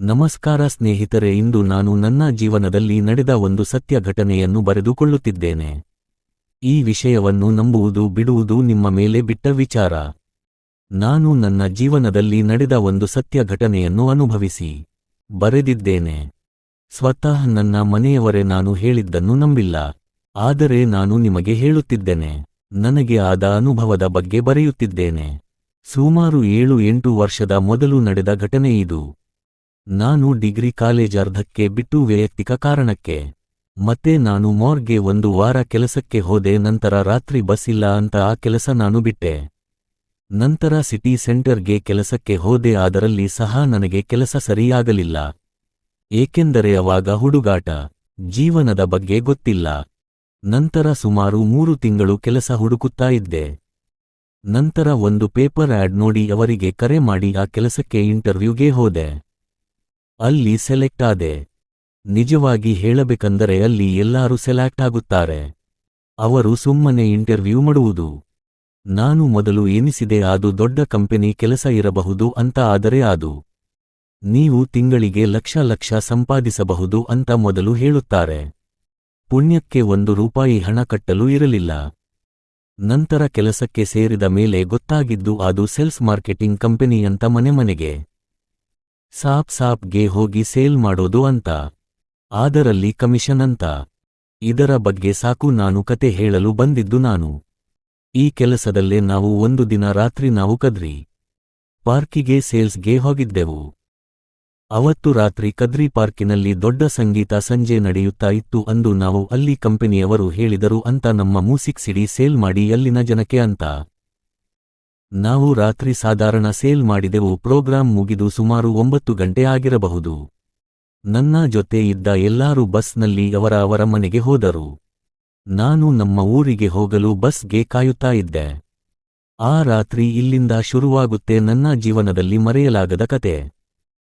ನಮಸ್ಕಾರ ಸ್ನೇಹಿತರೆ, ಇಂದು ನಾನು ನನ್ನ ಜೀವನದಲ್ಲಿ ನಡೆದ ಒಂದು ಸತ್ಯ ಘಟನೆಯನ್ನು ಬರೆದುಕೊಳ್ಳುತ್ತಿದ್ದೇನೆ. ಈ ವಿಷಯವನ್ನು ನಂಬುವುದು, ಬಿಡುವುದು ನಿಮ್ಮ ಮೇಲೆ ಬಿಟ್ಟ ವಿಚಾರ. ನಾನು ನನ್ನ ಜೀವನದಲ್ಲಿ ನಡೆದ ಒಂದು ಸತ್ಯ ಘಟನೆಯನ್ನು ಅನುಭವಿಸಿ, ಬರೆದಿದ್ದೇನೆ. ಸ್ವತಃ ನನ್ನ ಮನೆಯವರೇ ನಾನು ಹೇಳಿದ್ದನ್ನು ನಂಬಿಲ್ಲ, ಆದರೆ ನಾನು ನಿಮಗೆ ಹೇಳುತ್ತಿದ್ದೇನೆ. ನನಗೆ ಆದ ಅನುಭವದ ಬಗ್ಗೆ ಬರೆಯುತ್ತಿದ್ದೇನೆ. ಸುಮಾರು ಏಳು ಎಂಟು ವರ್ಷದ ಮೊದಲು ನಡೆದ ಘಟನೆ ಇದು. ನಾನು ಡಿಗ್ರಿ ಕಾಲೇಜ್ ಅರ್ಧಕ್ಕೆ ಬಿಟ್ಟು ವೈಯಕ್ತಿಕ ಕಾರಣಕ್ಕೆ. ಮತ್ತೆ ನಾನು ಮೋರ್ಗೆ ಒಂದು ವಾರ ಕೆಲಸಕ್ಕೆ ಹೋದೆ, ನಂತರ ರಾತ್ರಿ ಬಸ್ ಇಲ್ಲ ಅಂತ ಆ ಕೆಲಸ ನಾನು ಬಿಟ್ಟೆ. ನಂತರ ಸಿಟಿ ಸೆಂಟರ್ಗೆ ಕೆಲಸಕ್ಕೆ ಹೋದೆ, ಅದರಲ್ಲಿ ಸಹ ನನಗೆ ಕೆಲಸ ಸರಿಯಾಗಲಿಲ್ಲ. ಏಕೆಂದರೆ ಅವಾಗ ಹುಡುಗಾಟ, ಜೀವನದ ಬಗ್ಗೆ ಗೊತ್ತಿಲ್ಲ. ನಂತರ ಸುಮಾರು ಮೂರು ತಿಂಗಳು ಕೆಲಸ ಹುಡುಕುತ್ತಾ ಇದ್ದೆ. ನಂತರ ಒಂದು ಪೇಪರ್ ಆಡ್ ನೋಡಿ ಅವರಿಗೆ ಕರೆ ಮಾಡಿ ಆ ಕೆಲಸಕ್ಕೆ ಇಂಟರ್ವ್ಯೂಗೆ ಹೋದೆ. ಅಲ್ಲಿ ಸೆಲೆಕ್ಟ್ ಆದೆ. ನಿಜವಾಗಿ ಹೇಳಬೇಕಂದರೆ ಅಲ್ಲಿ ಎಲ್ಲರೂ ಸೆಲೆಕ್ಟ್ ಆಗುತ್ತಾರೆ. ಅವರು ಸುಮ್ಮನೆ ಇಂಟರ್ವ್ಯೂ ಮಾಡುವುದು. ನಾನು ಮೊದಲು ಎನಿಸಿದೆ ಅದು ದೊಡ್ಡ ಕಂಪನಿ ಕೆಲಸ ಇರಬಹುದು ಅಂತ ಆದರೆ ಅದು ನೀವು ತಿಂಗಳಿಗೆ ಲಕ್ಷ ಲಕ್ಷ ಸಂಪಾದಿಸಬಹುದು ಅಂತ ಮೊದಲು ಹೇಳುತ್ತಾರೆ. ಪುಣ್ಯಕ್ಕೆ ಒಂದು ರೂಪಾಯಿ ಹಣ ಕಟ್ಟಲು ಇರಲಿಲ್ಲ. ನಂತರ ಕೆಲಸಕ್ಕೆ ಸೇರಿದ ಮೇಲೆ ಗೊತ್ತಾಗಿದ್ದು ಅದು ಸೆಲ್ಸ್ ಮಾರ್ಕೆಟಿಂಗ್ ಕಂಪನಿ ಅಂತ ಮನೆ ಮನೆಗೆ. ಸಾಪ್ ಸಾಪ್ಗೆ ಹೋಗಿ ಸೇಲ್ ಮಾಡೋದು ಅಂತ. ಆದರಲ್ಲಿ ಕಮಿಷನ್ ಅಂತ. ಇದರ ಬಗ್ಗೆ ಸಾಕು ನಾನು ಕತೆ ಹೇಳಲು ಬಂದಿದ್ದು ನಾನು. ಈ ಕೆಲಸದಲ್ಲೇ ನಾವು ಒಂದು ದಿನ ರಾತ್ರಿ ನಾವು ಕದ್ರಿ. ಪಾರ್ಕಿಗೆ ಸೇಲ್ಸ್ಗೆ ಹೋಗಿದ್ದೆವು. ಅವತ್ತು ರಾತ್ರಿ ಕದ್ರಿ ಪಾರ್ಕಿನಲ್ಲಿ ದೊಡ್ಡ ಸಂಗೀತ ಸಂಜೆ ನಡೆಯುತ್ತಾ ಇತ್ತು ಅಂದು ನಾವು ಅಲ್ಲಿ ಕಂಪನಿಯವರು ಹೇಳಿದರು ಅಂತ ನಮ್ಮ ಮ್ಯೂಸಿಕ್ ಸಿಡಿ ಸೇಲ್ ಮಾಡಿ ಅಲ್ಲಿನ ಜನಕ್ಕೆ ಅಂತ. ನಾವು ರಾತ್ರಿ ಸಾಧಾರಣ ಸೇಲ್ ಮಾಡಿದೆವು, ಪ್ರೋಗ್ರಾಂ ಮುಗಿದು ಸುಮಾರು ಒಂಬತ್ತು ಗಂಟೆ ಆಗಿರಬಹುದು. ನನ್ನ ಜೊತೆ ಇದ್ದ ಎಲ್ಲರೂ ಬಸ್ನಲ್ಲಿ ಅವರ ಅವರ ಮನೆಗೆ ಹೋದರು. ನಾನು ನಮ್ಮ ಊರಿಗೆ ಹೋಗಲು ಬಸ್ಗೆ ಕಾಯುತ್ತಾ ಇದ್ದೆ. ಆ ರಾತ್ರಿ ಇಲ್ಲಿಂದ ಶುರುವಾಗುತ್ತೆ ನನ್ನ ಜೀವನದಲ್ಲಿ ಮರೆಯಲಾಗದ ಕತೆ.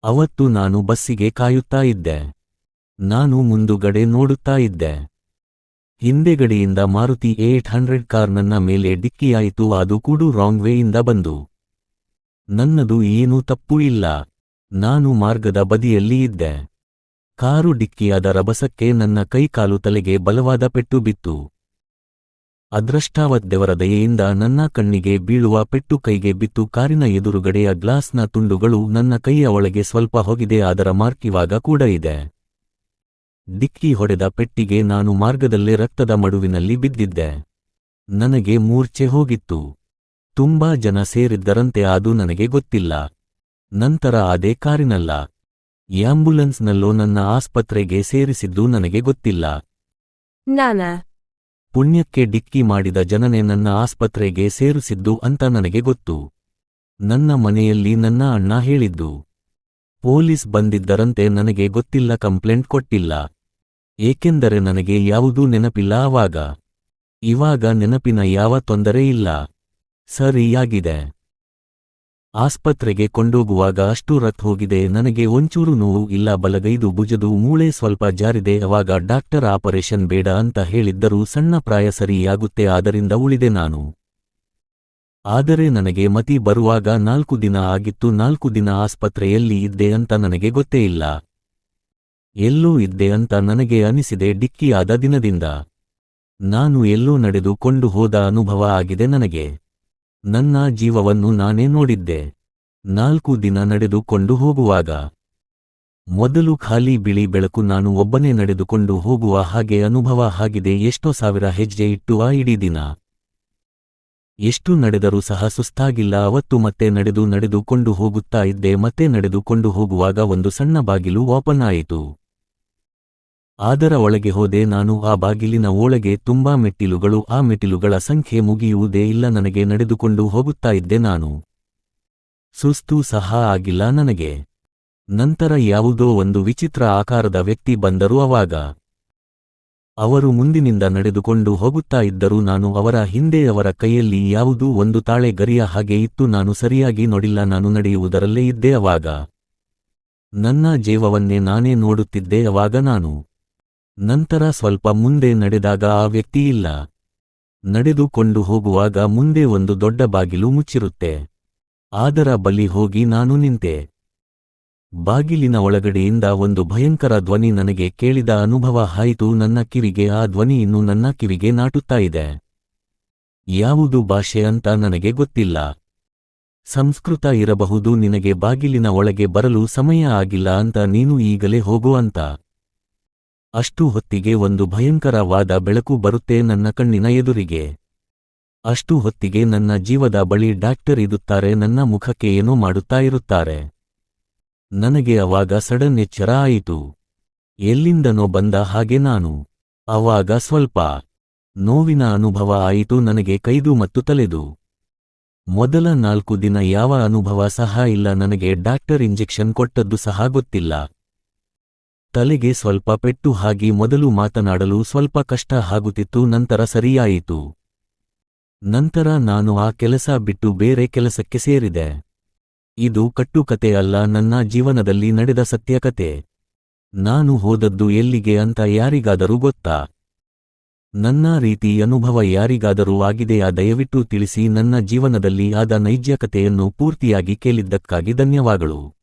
ಅವತ್ತು ನಾನು ಬಸ್ಸಿಗೆ ಕಾಯುತ್ತಾ ಇದ್ದೆ. ನಾನು ಮುಂದುಗಡೆ ನೋಡುತ್ತಾ ಇದ್ದೆ. ಹಿಂದೆಗಡೆಯಿಂದ ಮಾರುತಿ ಏಟ್ ಹಂಡ್ರೆಡ್ ಕಾರ್ ನನ್ನ ಮೇಲೆ ಡಿಕ್ಕಿಯಾಯಿತು, ಅದು ಕೂಡ ರಾಂಗ್ ವೇಯಿಂದ ಬಂದು. ನನ್ನದು ಏನೂ ತಪ್ಪು ಇಲ್ಲ. ನಾನು ಮಾರ್ಗದ ಬದಿಯಲ್ಲಿ ಇದ್ದೆ. ಕಾರು ಡಿಕ್ಕಿಯಾದ ರಭಸಕ್ಕೆ ನನ್ನ ಕೈಕಾಲು ತಲೆಗೆ ಬಲವಾದ ಪೆಟ್ಟು ಬಿತ್ತು. ಅದೃಷ್ಟಾವತ್ ದಯೆಯಿಂದ ನನ್ನ ಕಣ್ಣಿಗೆ ಬೀಳುವ ಪೆಟ್ಟು ಕೈಗೆ ಬಿತ್ತು. ಕಾರಿನ ಎದುರುಗಡೆಯ ಗ್ಲಾಸ್ನ ತುಂಡುಗಳು ನನ್ನ ಕೈಯ ಒಳಗೆ ಸ್ವಲ್ಪ ಹೋಗಿದೆ, ಅದರ ಮಾರ್ಕಿವಾಗ ಕೂಡ ಇದೆ. ಡಿಕ್ಕಿ ಹೊಡೆದ ಪೆಟ್ಟಿಗೆ ನಾನು ಮಾರ್ಗದಲ್ಲೇ ರಕ್ತದ ಮಡುವಿನಲ್ಲಿ ಬಿದ್ದಿದ್ದೆ. ನನಗೆ ಮೂರ್ಛೆ ಹೋಗಿತ್ತು. ತುಂಬಾ ಜನ ಸೇರಿದ್ದರಂತೆ ಅದು ನನಗೆ ಗೊತ್ತಿಲ್ಲ. ನಂತರ ಅದೇ ಕಾರಿನಲ್ಲ. ಆಂಬ್ಯುಲೆನ್ಸ್ನಲ್ಲೋ ನನ್ನ ಆಸ್ಪತ್ರೆಗೆ ಸೇರಿಸಿದ್ದು ನನಗೆ ಗೊತ್ತಿಲ್ಲ. ನಾನ? ಪುಣ್ಯಕ್ಕೆ ಡಿಕ್ಕಿ ಮಾಡಿದ ಜನನೇ ನನ್ನ ಆಸ್ಪತ್ರೆಗೆ ಸೇರಿಸಿದ್ದು ಅಂತ ನನಗೆ ಗೊತ್ತು. ನನ್ನ ಮನೆಯಲ್ಲಿ ನನ್ನ ಅಣ್ಣ ಹೇಳಿದ್ದು. ಪೊಲೀಸ್ ಬಂದಿದ್ದರಂತೆ ನನಗೆ ಗೊತ್ತಿಲ್ಲ ಕಂಪ್ಲೇಂಟ್ ಕೊಟ್ಟಿಲ್ಲ. ಏಕೆಂದರೆ ನನಗೆ ಯಾವುದೂ ನೆನಪಿಲ್ಲ ಆವಾಗ. ಇವಾಗ ನೆನಪಿನ ಯಾವ ತೊಂದರೆ ಇಲ್ಲ. ಸರಿಯಾಗಿದೆ. ಆಸ್ಪತ್ರೆಗೆ ಕೊಂಡೋಗುವಾಗ ಅಷ್ಟು ರತ್ ಹೋಗಿದೆ, ನನಗೆ ಒಂಚೂರು ನೋವು ಇಲ್ಲ, ಬಲಗೈದು ಭುಜದು ಮೂಳೆ ಸ್ವಲ್ಪ ಜಾರಿದೆ ಅವಾಗ ಡಾಕ್ಟರ್ ಆಪರೇಷನ್ ಬೇಡ ಅಂತ ಹೇಳಿದ್ದರೂ ಸಣ್ಣ ಪ್ರಾಯ ಸರಿಯಾಗುತ್ತೆ, ಆದ್ದರಿಂದ ಉಳಿದೆ ನಾನು. ಆದರೆ ನನಗೆ ಮತಿ ಬರುವಾಗ ನಾಲ್ಕು ದಿನ ಆಗಿತ್ತು, ನಾಲ್ಕು ದಿನ ಆಸ್ಪತ್ರೆಯಲ್ಲಿ ಇದ್ದೆ ಅಂತ ನನಗೆ ಗೊತ್ತೇ ಇಲ್ಲ. ಎಲ್ಲೋ ಇದ್ದೆ ಅಂತ ನನಗೆ ಅನಿಸಿದೆ ಡಿಕ್ಕಿಯಾದ ದಿನದಿಂದ. ನಾನು ಎಲ್ಲೋ ನಡೆದುಕೊಂಡು ಹೋದ ಅನುಭವ ಆಗಿದೆ ನನಗೆ. ನನ್ನ ಜೀವವನ್ನು ನಾನೇ ನೋಡಿದ್ದೆ. ನಾಲ್ಕು ದಿನ ನಡೆದುಕೊಂಡು ಹೋಗುವಾಗ. ಮೊದಲು ಖಾಲಿ ಬಿಳಿ ಬೆಳಕು ನಾನು ಒಬ್ಬನೇ ನಡೆದುಕೊಂಡು ಹೋಗುವ ಹಾಗೆ ಅನುಭವ ಆಗಿದೆ. ಎಷ್ಟೋ ಸಾವಿರ ಹೆಜ್ಜೆ ಇಟ್ಟು ಆ ಇಡೀ ದಿನ. ಎಷ್ಟು ನಡೆದರೂ ಸಹ ಸುಸ್ತಾಗಿಲ್ಲ. ಅವತ್ತು ಮತ್ತೆ ನಡೆದು ನಡೆದುಕೊಂಡು ಹೋಗುತ್ತಾ ಇದ್ದೆ. ಮತ್ತೆ ನಡೆದುಕೊಂಡು ಹೋಗುವಾಗ ಒಂದು ಸಣ್ಣ ಬಾಗಿಲು ಓಪನ್ ಆಯಿತು. ಅದರ ಒಳಗೆ ಹೋದೆ ನಾನು, ಆ ಬಾಗಿಲಿನ ಒಳಗೆ ತುಂಬಾ ಮೆಟ್ಟಿಲುಗಳು, ಆ ಮೆಟ್ಟಿಲುಗಳ ಸಂಖ್ಯೆ ಮುಗಿಯುವುದೇ ಇಲ್ಲ, ನನಗೆ ನಡೆದುಕೊಂಡು ಹೋಗುತ್ತಾ ಇದ್ದೆ ನಾನು. ಸುಸ್ತು ಸಹ ಆಗಿಲ್ಲ ನನಗೆ. ನಂತರ ಯಾವುದೋ ಒಂದು ವಿಚಿತ್ರ ಆಕಾರದ ವ್ಯಕ್ತಿ ಬಂದರು ಅವಾಗ. ಅವರು ಮುಂದಿನಿಂದ ನಡೆದುಕೊಂಡು ಹೋಗುತ್ತಾ ಇದ್ದರು, ನಾನು ಅವರ ಹಿಂದೆ ಅವರ ಕೈಯಲ್ಲಿ ಯಾವುದೂ ಒಂದು ತಾಳೆ ಗರಿಯ ಹಾಗೆ ಇತ್ತು, ನಾನು ಸರಿಯಾಗಿ ನೋಡಿಲ್ಲ, ನಾನು ನಡೆಯುವುದರಲ್ಲೇ ಇದ್ದೆ ಅವಾಗ. ನನ್ನ ಜೀವವನ್ನೇ ನಾನೇ ನೋಡುತ್ತಿದ್ದೆ ಅವಾಗ ನಾನು. ನಂತರ ಸ್ವಲ್ಪ ಮುಂದೆ ನಡೆದಾಗ ಆ ವ್ಯಕ್ತಿ ಇಲ್ಲ. ನಡೆದುಕೊಂಡು ಹೋಗುವಾಗ ಮುಂದೆ ಒಂದು ದೊಡ್ಡ ಬಾಗಿಲು ಮುಚ್ಚಿರುತ್ತೆ. ಅದರ ಬಳಿ ಹೋಗಿ ನಾನು ನಿಂತೆ. ಬಾಗಿಲಿನ ಒಳಗಡೆಯಿಂದ ಒಂದು ಭಯಂಕರ ಧ್ವನಿ ನನಗೆ ಕೇಳಿದ ಅನುಭವ ಹಾಯಿತು ನನ್ನ ಕಿವಿಗೆ, ಆ ಧ್ವನಿ ಇನ್ನು ನನ್ನ ಕಿವಿಗೆ ನಾಟುತ್ತಾ ಇದೆ. ಯಾವುದು ಭಾಷೆ ಅಂತ ನನಗೆ ಗೊತ್ತಿಲ್ಲ. ಸಂಸ್ಕೃತ ಇರಬಹುದು, ನಿನಗೆ ಬಾಗಿಲಿನ ಒಳಗೆ ಬರಲು ಸಮಯ ಆಗಿಲ್ಲ ಅಂತ ನೀನು ಈಗಲೇ ಹೋಗು ಅಂತ. ಅಷ್ಟು ಹೊತ್ತಿಗೆ ಒಂದು ಭಯಂಕರವಾದ ಬೆಳಕು ಬರುತ್ತೆ ನನ್ನ ಕಣ್ಣಿನ ಎದುರಿಗೆ. ಅಷ್ಟು ಹೊತ್ತಿಗೆ ನನ್ನ ಜೀವದ ಬಳಿ ಡಾಕ್ಟರ್ ಇದುತ್ತಾರೆ, ನನ್ನ ಮುಖಕ್ಕೆ ಏನೋ ಮಾಡುತ್ತಾ ಇರುತ್ತಾರೆ. ನನಗೆ ಅವಾಗ ಸಡನ್ ಎಚ್ಚರ ಆಯಿತು. ಎಲ್ಲಿಂದನೋ ಬಂದ ಹಾಗೆ ನಾನು. ಅವಾಗ ಸ್ವಲ್ಪ ನೋವಿನ ಅನುಭವ ಆಯಿತು, ನನಗೆ ಕೈದು ಮತ್ತು ತಲೆದು. ಮೊದಲ ನಾಲ್ಕು ದಿನ ಯಾವ ಅನುಭವ ಸಹ ಇಲ್ಲ, ನನಗೆ ಡಾಕ್ಟರ್ ಇಂಜೆಕ್ಷನ್ ಕೊಟ್ಟದ್ದು ಸಹ ಗೊತ್ತಿಲ್ಲ. ತಲೆಗೆ ಸ್ವಲ್ಪ ಪೆಟ್ಟು ಹಾಗಿ ಮೊದಲು ಮಾತನಾಡಲು ಸ್ವಲ್ಪ ಕಷ್ಟ ಆಗುತ್ತಿತ್ತು, ನಂತರ ಸರಿಯಾಯಿತು. ನಂತರ ನಾನು ಆ ಕೆಲಸ ಬಿಟ್ಟು ಬೇರೆ ಕೆಲಸಕ್ಕೆ ಸೇರಿದೆ. ಇದು ಕಟ್ಟುಕತೆ ಅಲ್ಲ, ನನ್ನ ಜೀವನದಲ್ಲಿ ನಡೆದ ಸತ್ಯಕತೆ. ನಾನು ಹೋದದ್ದು ಎಲ್ಲಿಗೆ ಅಂತ ಯಾರಿಗಾದರೂ ಗೊತ್ತಾ? ನನ್ನ ರೀತಿ ಅನುಭವ ಯಾರಿಗಾದರೂ ಆಗಿದೆಯಾ? ದಯವಿಟ್ಟು ತಿಳಿಸಿ, ನನ್ನ ಜೀವನದಲ್ಲಿ ಆದ ನೈಜ ಕಥೆಯನ್ನು ಪೂರ್ತಿಯಾಗಿ ಕೇಳಿದ್ದಕ್ಕಾಗಿ ಧನ್ಯವಾದಗಳು.